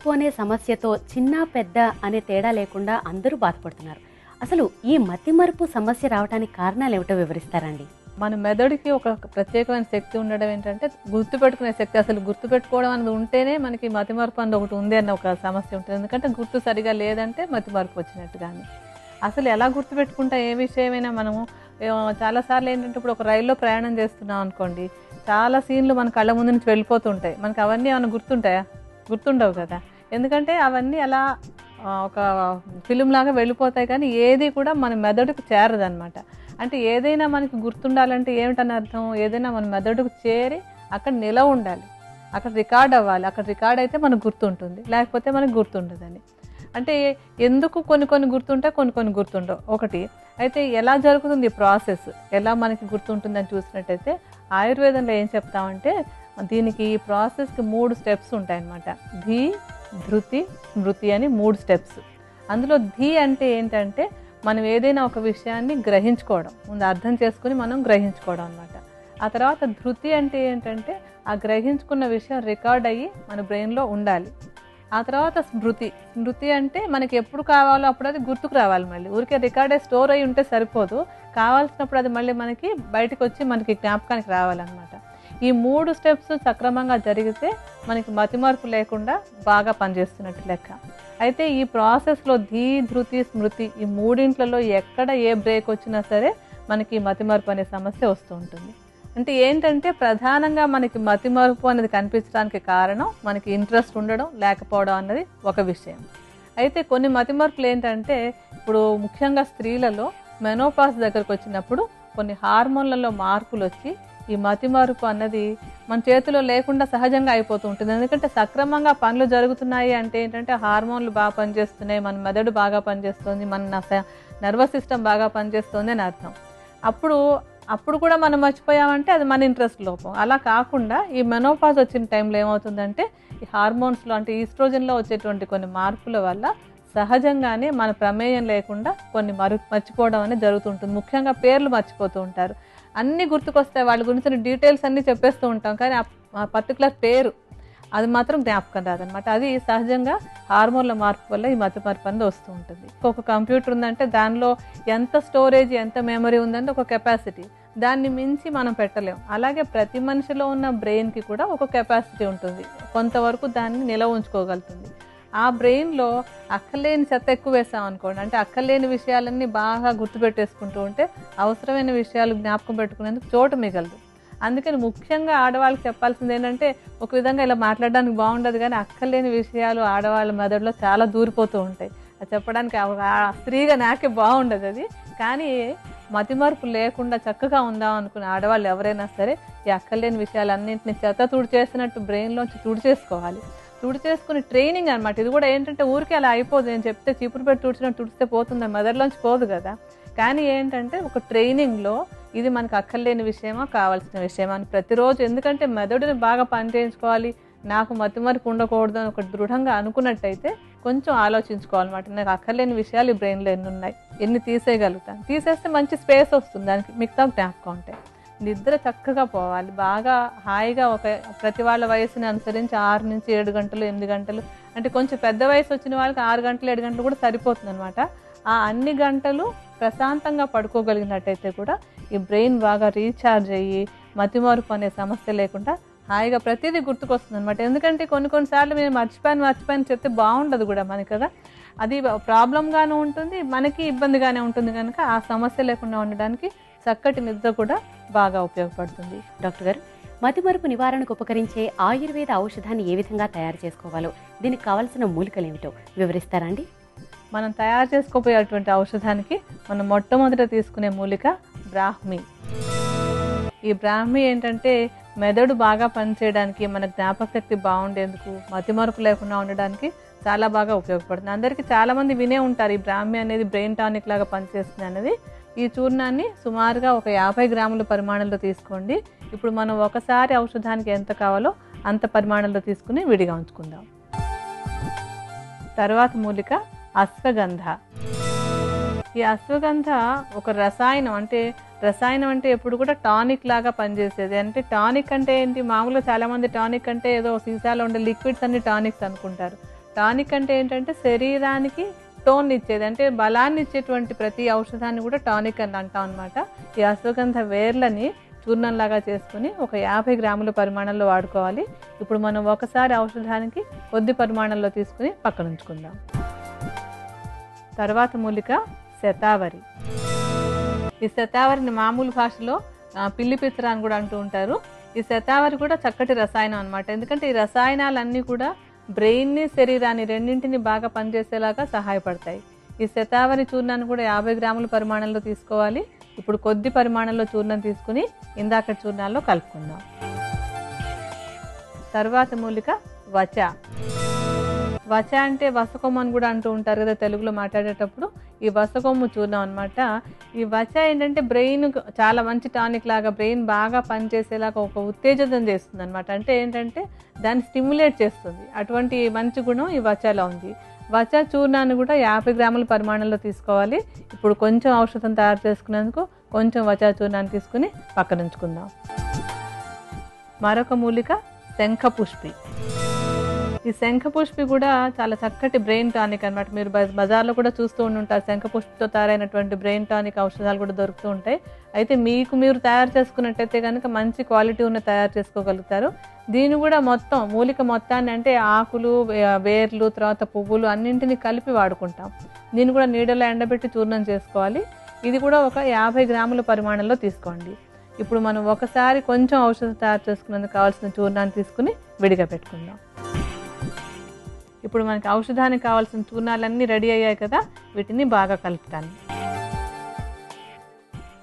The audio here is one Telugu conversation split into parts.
మతిమరుపు అనే సమస్యతో చిన్న పెద్ద అనే తేడా లేకుండా అందరూ బాధపడుతున్నారు. అసలు ఈ మతిమరుపు సమస్య రావడానికి కారణాలు ఏమిటో వివరిస్తారండి? మన మెదడుకి ఒక ప్రత్యేకమైన శక్తి ఉండడం ఏంటంటే గుర్తుపెట్టుకునే శక్తి అసలు గుర్తుపెట్టుకోవడం అనేది ఉంటేనే మనకి మతిమరుపు అనేది ఒకటి ఉంది అన్న ఒక సమస్య ఉంటుంది. ఎందుకంటే గుర్తు సరిగా లేదంటే మతిమరుపు వచ్చినట్టు కానీ అసలు ఎలా గుర్తుపెట్టుకుంటా ఏ విషయమైనా మనము చాలాసార్లు ఏంటంటే ఇప్పుడు ఒక రైల్లో ప్రయాణం చేస్తున్నాం అనుకోండి చాలా సీన్లు మన కళ్ళ ముందు నుంచి వెళ్ళిపోతుంటాయి. మనకి అవన్నీ ఏమైనా గుర్తుంటాయా? గుర్తుండవు కదా. ఎందుకంటే అవన్నీ అలా ఒక ఫిలిం లాగా వెళ్ళిపోతాయి కానీ ఏది కూడా మన మెదడుకు చేరదనమాట అంటే ఏదైనా మనకి గుర్తుండాలంటే ఏమిటని అర్థం? ఏదైనా మన మెదడుకు చేరి అక్కడ నిలవ ఉండాలి. అక్కడ రికార్డ్ అవ్వాలి. అక్కడ రికార్డ్ అయితే మనకు గుర్తుంటుంది. లేకపోతే మనకు గుర్తుండదని. అంటే ఎందుకు కొన్ని కొన్ని గుర్తుంటాయి కొన్ని కొన్ని గుర్తుండవు. ఒకటి అయితే ఎలా జరుగుతుంది ఈ ప్రాసెస్? ఎలా మనకి గుర్తుంటుందని చూసినట్టయితే ఆయుర్వేదంలో ఏం చెప్తామంటే దీనికి ఈ ప్రాసెస్కి మూడు స్టెప్స్ ఉంటాయన్నమాట. ధీ ధృతి స్మృతి అని మూడు స్టెప్స్. అందులో ధీ అంటే ఏంటంటే మనం ఏదైనా ఒక విషయాన్ని గ్రహించుకోవడం. ముందు అర్థం చేసుకుని మనం గ్రహించుకోవడం అనమాట ఆ తర్వాత ధృతి అంటే ఏంటంటే ఆ గ్రహించుకున్న విషయం రికార్డ్ అయ్యి మన బ్రెయిన్లో ఉండాలి. ఆ తర్వాత స్మృతి. స్మృతి అంటే మనకి ఎప్పుడు కావాలో అప్పుడు అది గుర్తుకు రావాలి మళ్ళీ. ఊరికే రికార్డే స్టోర్ అయ్యి ఉంటే సరిపోదు. కావాల్సినప్పుడు అది మళ్ళీ మనకి బయటకు వచ్చి మనకి జ్ఞాపకానికి రావాలన్నమాట. ఈ మూడు స్టెప్స్ సక్రమంగా జరిగితే మనకి మతిమార్పు లేకుండా బాగా పనిచేస్తున్నట్టు లెక్క. అయితే ఈ ప్రాసెస్లో ధీ ధృతి స్మృతి ఈ మూడింట్లలో ఎక్కడ ఏ బ్రేక్ వచ్చినా సరే మనకి మతిమార్పు అనే సమస్య వస్తూ ఉంటుంది. అంటే ఏంటంటే ప్రధానంగా మనకి మతి మార్పు అనేది కనిపించడానికి కారణం మనకి ఇంట్రెస్ట్ ఉండడం లేకపోవడం అన్నది ఒక విషయం. అయితే కొన్ని మతి మార్పులు ఏంటంటే ఇప్పుడు ముఖ్యంగా స్త్రీలలో మెనోపాస్ దగ్గరకు వచ్చినప్పుడు కొన్ని హార్మోన్లలో మార్పులు వచ్చి ఈ మతి మార్పు అన్నది మన చేతిలో లేకుండా సహజంగా అయిపోతూ ఉంటుంది. ఎందుకంటే సక్రమంగా పనులు జరుగుతున్నాయి అంటే ఏంటంటే హార్మోన్లు బాగా పనిచేస్తున్నాయి మన మెదడు బాగా పనిచేస్తుంది మన నర్వస్ సిస్టమ్ బాగా పనిచేస్తుంది అని అర్థం. అప్పుడు అప్పుడు కూడా మనం మర్చిపోయామంటే అది మన ఇంట్రెస్ట్ లోపం. అలా కాకుండా ఈ మెనోపాజ్ వచ్చిన టైంలో ఏమవుతుందంటే ఈ హార్మోన్స్లో అంటే ఈస్ట్రోజన్లో వచ్చేటువంటి కొన్ని మార్పుల వల్ల సహజంగానే మన ప్రమేయం లేకుండా కొన్ని మరు మర్చిపోవడం అనేది జరుగుతుంటుంది. ముఖ్యంగా పేర్లు మర్చిపోతూ ఉంటారు. అన్నీ గుర్తుకొస్తాయి. వాళ్ళ గురించిన డీటెయిల్స్ అన్నీ చెప్పేస్తూ ఉంటాం. కానీ ఆ పర్టికులర్ పేరు అది మాత్రం జ్ఞాపకం రాదనమాట. అది సహజంగా హార్మోన్ల మార్పు వల్ల ఈ మతి మార్పు అనేది వస్తూ ఉంటుంది. ఒక కంప్యూటర్ ఉందంటే దానిలో ఎంత స్టోరేజ్ ఎంత మెమరీ ఉందంటే ఒక కెపాసిటీ దాన్ని మించి మనం పెట్టలేం. అలాగే ప్రతి మనిషిలో ఉన్న బ్రెయిన్కి కూడా ఒక కెపాసిటీ ఉంటుంది. కొంతవరకు దాన్ని నిలవ ఉంచుకోగలుగుతుంది. ఆ బ్రెయిన్లో అక్కర్లేని చెత్త ఎక్కువ వేసాం అనుకోండి అంటే అక్కర్లేని విషయాలన్నీ బాగా గుర్తుపెట్టేసుకుంటూ ఉంటే అవసరమైన విషయాలు జ్ఞాపకం పెట్టుకునేందుకు చోటు మిగలదు. అందుకని ముఖ్యంగా ఆడవాళ్ళకి చెప్పాల్సింది ఏంటంటే ఒక విధంగా ఇలా మాట్లాడడానికి బాగుండదు కానీ అక్కర్లేని విషయాలు ఆడవాళ్ళ మెదడులో చాలా దూరిపోతూ ఉంటాయి. అది చెప్పడానికి స్త్రీగా నాకే బాగుండదు అది. కానీ మతిమార్పు లేకుండా చక్కగా ఉందాం అనుకునే ఆడవాళ్ళు ఎవరైనా సరే ఈ అక్కర్లేని విషయాలన్నింటినీ చెత్త తుడిచేసినట్టు బ్రెయిన్లోంచి తుడిచేసుకోవాలి తుడిచేసుకుని ట్రైనింగ్ అనమాట ఇది కూడా ఏంటంటే ఊరికే అలా అయిపోదు. నేను చెప్తే చీపురు పెట్టి తుడిచినట్టు తుడిస్తే పోతుంది? మెదడులోంచి పోదు కదా. కానీ ఏంటంటే ఒక ట్రైనింగ్లో ఇది మనకు అక్కర్లేని విషయమా? కావాల్సిన విషయమా? అని ప్రతిరోజు ఎందుకంటే మెదడుని బాగా పనిచేయించుకోవాలి. నాకు మతిమరుపు ఉండకూడదు అని ఒక దృఢంగా అనుకున్నట్టయితే కొంచెం ఆలోచించుకోవాలన్నమాట. నాకు అక్కర్లేని విషయాలు ఈ బ్రెయిన్లో ఎన్ని ఉన్నాయి? ఎన్ని తీసేయగలుగుతాను? తీసేస్తే మంచి స్పేస్ వస్తుంది. దానికి మిగతా జ్ఞాపకం ఉంటాయి నిద్ర చక్కగా పోవాలి. బాగా హాయిగా ఒక ప్రతి వాళ్ళ వయసుని అనుసరించి ఆరు నుంచి ఏడు గంటలు ఎనిమిది గంటలు అంటే కొంచెం పెద్ద వయసు వచ్చిన వాళ్ళకి ఆరు గంటలు ఏడు గంటలు కూడా సరిపోతుంది అనమాట ఆ అన్ని గంటలు ప్రశాంతంగా పడుకోగలిగినట్టయితే కూడా ఈ బ్రెయిన్ బాగా రీఛార్జ్ అయ్యి మతిమరుపు అనే సమస్య లేకుండా హాయిగా ప్రతిదీ గుర్తుకొస్తుంది అనమాట ఎందుకంటే కొన్ని కొన్నిసార్లు మేము మర్చిపోయాను మర్చిపోయాను చెప్తే బాగుండదు కూడా మనకి కదా? అది ప్రాబ్లంగానే ఉంటుంది మనకి ఇబ్బందిగానే ఉంటుంది కనుక ఆ సమస్య లేకుండా ఉండడానికి చక్కటి నిద్ర కూడా బాగా ఉపయోగపడుతుంది. డాక్టర్ గారు మతిమరుపు నివారణకు ఉపకరించే ఆయుర్వేద ఔషధాన్ని ఏ విధంగా తయారు చేసుకోవాలో దీనికి కావలసిన మూలికలు ఏమిటో వివరిస్తారా అండి? మనం తయారు చేసుకోబోయేటువంటి ఔషధానికి మనం మొట్టమొదట తీసుకునే మూలిక బ్రాహ్మి. ఈ బ్రాహ్మి ఏంటంటే మెదడు బాగా పనిచేయడానికి మన జ్ఞాపకశక్తి బాగుండేందుకు మతిమరుపు లేకుండా ఉండడానికి చాలా బాగా ఉపయోగపడుతుంది. అందరికీ చాలామంది వినే ఉంటారు ఈ బ్రాహ్మి అనేది బ్రెయిన్ టానిక్ లాగా పనిచేస్తుంది అనేది ఈ చూర్ణాన్ని సుమారుగా ఒక యాభై గ్రాముల పరిమాణంలో తీసుకోండి. ఇప్పుడు మనం ఒకసారి ఔషధానికి ఎంత కావాలో అంత పరిమాణంలో తీసుకుని విడిగా ఉంచుకుందాం. తర్వాత మూలిక అశ్వగంధ. ఈ అశ్వగంధ ఒక రసాయనం అంటే రసాయనం అంటే ఎప్పుడు కూడా టానిక్ లాగా పనిచేసేది. అంటే టానిక్ అంటే ఏంటి? మామూలుగా చాలామంది టానిక్ అంటే ఏదో సీసాలో ఉండే లిక్విడ్స్ అన్ని టానిక్స్ అనుకుంటారు. టానిక్ అంటే ఏంటంటే శరీరానికి టోన్ ఇచ్చేది. అంటే బలాన్ని ఇచ్చేటువంటి ప్రతి ఔషధాన్ని కూడా టానిక్ అని అంటాం అనమాట ఈ అశ్వగంధ వేర్లని చూర్ణంలాగా చేసుకుని ఒక యాభై గ్రాముల పరిమాణంలో వాడుకోవాలి. ఇప్పుడు మనం ఒకసారి ఔషధానికి కొద్ది పరిమాణంలో తీసుకుని పక్కన ఉంచుకుందాం తర్వాత మూలిక శతావరి. ఈ శతావరిని మామూలు భాషలో పిల్లి పిత్ర అని కూడా అంటూ ఉంటారు. ఈ శతావరి కూడా చక్కటి రసాయనం అన్నమాట. ఎందుకంటే ఈ రసాయనాలన్నీ కూడా బ్రెయిన్ని శరీరాన్ని రెండింటిని బాగా పనిచేసేలాగా సహాయపడతాయి. ఈ శతావరి చూర్ణాన్ని కూడా యాభై గ్రాముల పరిమాణంలో తీసుకోవాలి. ఇప్పుడు కొద్ది పరిమాణంలో చూర్ణం తీసుకుని ఇందాక చూర్ణాల్లో కలుపుకుందాం. తర్వాత మూలిక వచ. వచ అంటే వసకొమ్మ అని కూడా అంటూ ఉంటారు కదా తెలుగులో మాట్లాడేటప్పుడు. ఈ వసకొమ్ము చూద్దాం అనమాట ఈ వచ ఏంటంటే బ్రెయిన్ చాలా మంచి టానిక్ లాగా బ్రెయిన్ బాగా పనిచేసేలాగా ఒక ఉత్తేజితం చేస్తుంది అనమాట అంటే ఏంటంటే దాన్ని స్టిమ్యులేట్ చేస్తుంది. అటువంటి మంచి గుణం ఈ వచలో ఉంది. వచ చూర్ణాన్ని కూడా యాభై గ్రాముల పరిమాణంలో తీసుకోవాలి. ఇప్పుడు కొంచెం ఔషధం తయారు చేసుకునేందుకు కొంచెం వచ చూర్ణాన్ని తీసుకుని పక్కన ఉంచుకుందాం మరొక మూలిక శంఖ పుష్పి ఈ శంఖ పుష్పి కూడా చాలా చక్కటి బ్రెయిన్ టానిక్ అన్నమాట. మీరు బజార్లో కూడా చూస్తూ ఉంటారు. శంఖ పుష్పితో తయారైనటువంటి బ్రెయిన్ టానిక్ ఔషధాలు కూడా దొరుకుతూ ఉంటాయి. అయితే మీకు మీరు తయారు చేసుకున్నట్టయితే కనుక మంచి క్వాలిటీ ఉన్న తయారు చేసుకోగలుగుతారు. దీన్ని కూడా మొత్తం మూలిక మొత్తాన్ని అంటే ఆకులు వేర్లు తర్వాత పువ్వులు అన్నింటినీ కలిపి వాడుకుంటాం. దీన్ని కూడా నీడలో ఎండబెట్టి చూర్ణం చేసుకోవాలి. ఇది కూడా ఒక యాభై గ్రాముల పరిమాణంలో తీసుకోండి. ఇప్పుడు మనం ఒకసారి కొంచెం ఔషధం తయారు చేసుకున్నందుకు కావాల్సిన చూర్ణాన్ని తీసుకుని విడిగా పెట్టుకుందాం. ఇప్పుడు మనకి ఔషధానికి కావాల్సిన చూర్ణాలన్నీ రెడీ అయ్యాయి కదా వీటిని బాగా కలుపుతాను.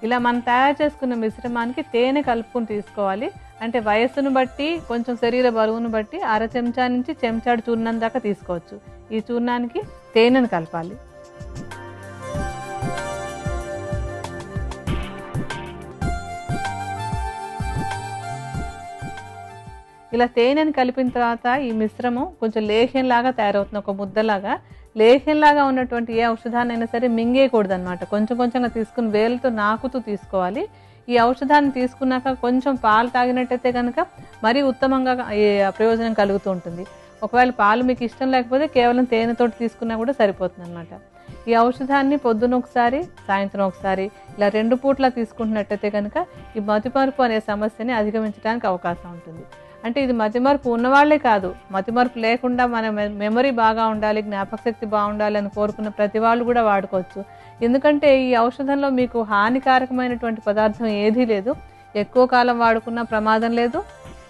ఇలా మనం తయారు చేసుకున్న మిశ్రమానికి తేనె కలుపుకుని తీసుకోవాలి. అంటే వయస్సును బట్టి కొంచెం శరీర బరువును బట్టి అర చెంచా నుంచి చెంచాడు చూర్ణం దాకా తీసుకోవచ్చు. ఈ చూర్ణానికి తేనెను కలపాలి. ఇలా తేనెని కలిపిన తర్వాత ఈ మిశ్రమం కొంచెం లేహ్యంలాగా తయారవుతుంది ఒక ముద్దలాగా. లేహ్యంలాగా ఉన్నటువంటి ఏ ఔషధాన్నైనా సరే మింగేయకూడదు అనమాట కొంచెం కొంచెంగా తీసుకుని వేలతో నాకుతూ తీసుకోవాలి. ఈ ఔషధాన్ని తీసుకున్నాక కొంచెం పాలు తాగినట్టయితే కనుక మరీ ఉత్తమంగా ఈ ప్రయోజనం కలుగుతూ ఉంటుంది. ఒకవేళ పాలు మీకు ఇష్టం లేకపోతే కేవలం తేనెతోటి తీసుకున్నా కూడా సరిపోతుంది అనమాట ఈ ఔషధాన్ని పొద్దున ఒకసారి సాయంత్రం ఒకసారి ఇలా రెండు పూట్ల తీసుకుంటున్నట్టయితే కనుక ఈ మతిమరుపు అనే సమస్యని అధిగమించడానికి అవకాశం ఉంటుంది. అంటే ఇది మతిమరుపు ఉన్నవాళ్ళే కాదు. మతిమరుపు లేకుండా మన మెమరీ బాగా ఉండాలి జ్ఞాపక శక్తి బాగుండాలి అని కోరుకున్న ప్రతి వాళ్ళు కూడా వాడుకోవచ్చు. ఎందుకంటే ఈ ఔషధంలో మీకు హానికారకమైనటువంటి పదార్థం ఏదీ లేదు. ఎక్కువ కాలం వాడుకున్న ప్రమాదం లేదు.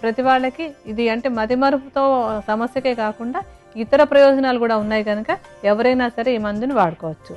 ప్రతి వాళ్ళకి ఇది అంటే మతిమరుపుతో సమస్యకే కాకుండా ఇతర ప్రయోజనాలు కూడా ఉన్నాయి కనుక ఎవరైనా సరే ఈ మందుని వాడుకోవచ్చు.